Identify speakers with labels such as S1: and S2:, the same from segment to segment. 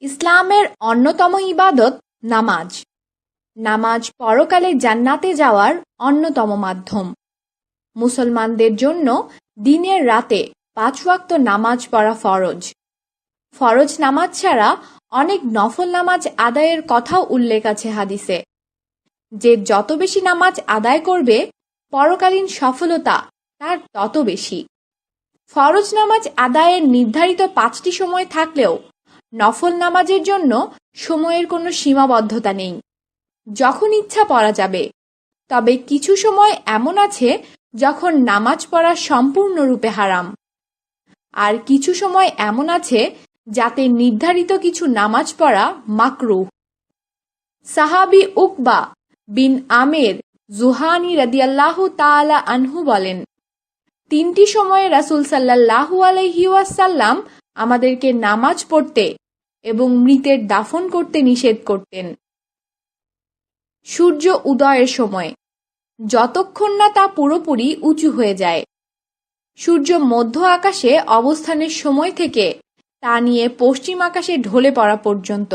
S1: ইসলামের অন্যতম ইবাদত নামাজ। নামাজ পরকালে জান্নাতে যাওয়ার অন্যতম মাধ্যম। মুসলমানদের জন্য দিনের রাতে পাঁচ ওয়াক্ত নামাজ পড়া ফরজ। ফরজ নামাজ ছাড়া অনেক নফল নামাজ আদায়ের কথাও উল্লেখ আছে হাদিসে। যে যত বেশি নামাজ আদায় করবে, পরকালীন সফলতা তার তত বেশি। ফরজ নামাজ আদায়ের নির্ধারিত পাঁচটি সময় থাকলেও নফল নামাজের জন্য সময়ের কোনো সীমাবদ্ধতা নেই। যখন ইচ্ছা পড়া যাবে। তবে কিছু সময় এমন আছে যখন নামাজ পড়া সম্পূর্ণরূপে হারাম। আর কিছু সময় এমন আছে যাতে নির্ধারিত কিছু নামাজ পড়া মাকরুহ। সাহাবি উকবা বিন আমের জুহানি রাদিয়াল্লাহ তাআলা আনহু বলেন, তিনটি সময়ে রাসূল সাল্লাল্লাহু আলাইহি ওয়াসাল্লাম আমাদেরকে নামাজ পড়তে এবং মৃতের দাফন করতে নিষেধ করতেন। সূর্য উদয়ের সময়, যতক্ষণ না তা পুরোপুরি উঁচু হয়ে যায়, সূর্য মধ্য আকাশে অবস্থানের সময় থেকে তা নিয়ে পশ্চিম আকাশে ঢলে পড়া পর্যন্ত।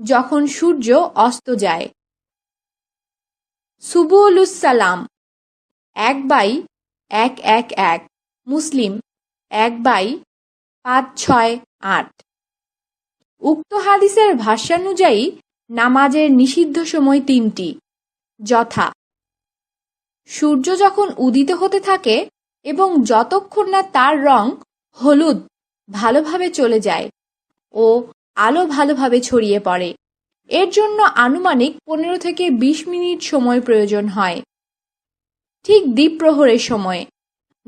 S1: যখন সূর্য অস্ত যায় সুবুলুসালাম এক বাই এক এক এক, মুসলিম, এক বাই পাঁচ, ছয়, আট। উক্ত হাদিসের ভাষ্যানুযায়ী নামাজের নিষিদ্ধ সময় তিনটি। যথা, সূর্য যখন উদিত হতে থাকে এবং যতক্ষণ না তার রং হলুদ ভালোভাবে চলে যায় ও আলো ভালোভাবে ছড়িয়ে পড়ে, এর জন্য আনুমানিক পনেরো থেকে ২০ মিনিট সময় প্রয়োজন হয়। ঠিক দ্বীপ প্রহরের সময়,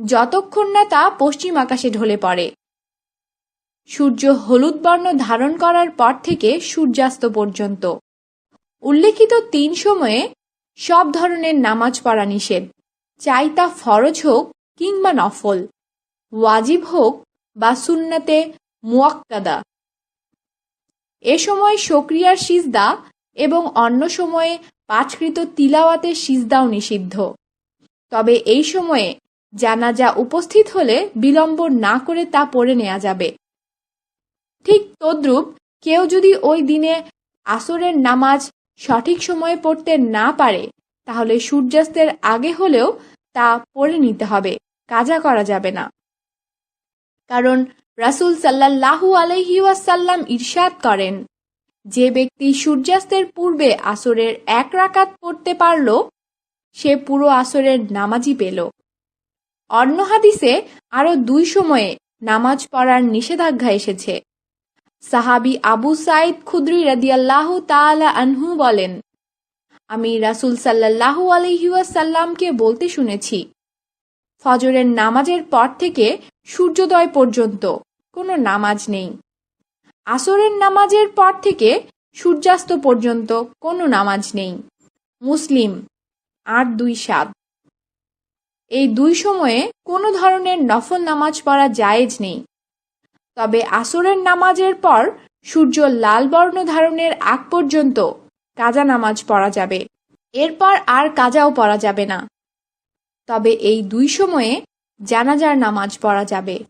S1: যতক্ষণ না তা পশ্চিম আকাশে ঢলে পড়ে। সূর্য হলুদ বর্ণ ধারণ করার পর থেকে সূর্যাস্ত পর্যন্ত। উল্লেখিত তিন সময়ে সব ধরনের নামাজ পড়া নিষেধ, চাই তা ফরজ হোক কিংবা নফল, ওয়াজিব হোক বা সুন্নাতে মুয়াক্কাদা। এ সময় সক্রিয়ার সিজদা এবং অন্য সময়ে পাঠকৃত তিলাওয়াতের সিজদাও নিষিদ্ধ। তবে এই সময়ে জানাজা উপস্থিত হলে বিলম্ব না করে তা পড়ে নেওয়া যাবে। ঠিক তদ্রূপ কেউ যদি ওই দিনে আসরের নামাজ সঠিক সময়ে পড়তে না পারে, তাহলে সূর্যাস্তের আগে হলেও তা পড়ে নিতে হবে, কাজা করা যাবে না। কারণ রাসুল সাল্লাল্লাহু আলহি ওয়াসাল্লাম ইরশাদ করেন, যে ব্যক্তি সূর্যাস্তের পূর্বে আসরের এক রাকাত পড়তে পারল, সে পুরো আসরের নামাজই পেল। অন্য হাদিসে আরও দুই সময়ে নামাজ পড়ার নিষেধাজ্ঞা এসেছে। সাহাবি আবু সাইদ খুদ্রি রাদিয়াল্লাহ তাআলা আনহু বলেন, আমি রাসুল সাল্লাল্লাহু আলহিউসাল্লামকে বলতে শুনেছি, ফজরের নামাজের পর থেকে সূর্যোদয় পর্যন্ত কোনো নামাজ নেই। আসরের নামাজের পর থেকে সূর্যাস্ত পর্যন্ত কোনো নামাজ নেই। মুসলিম, আট দুই সাত। এই দুই সময়ে কোনো ধরনের নফল নামাজ পড়া জায়েজ নেই। তবে আসরের নামাজের পর সূর্য লাল বর্ণ ধারণের আগ পর্যন্ত কাজা নামাজ পড়া যাবে। এরপর আর কাজাও পড়া যাবে না। তবে এই দুই সময়ে জানাজার নামাজ পড়া যাবে।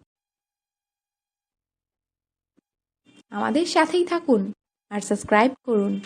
S1: আমাদের সাথেই থাকুন আর সাবস্ক্রাইব করুন।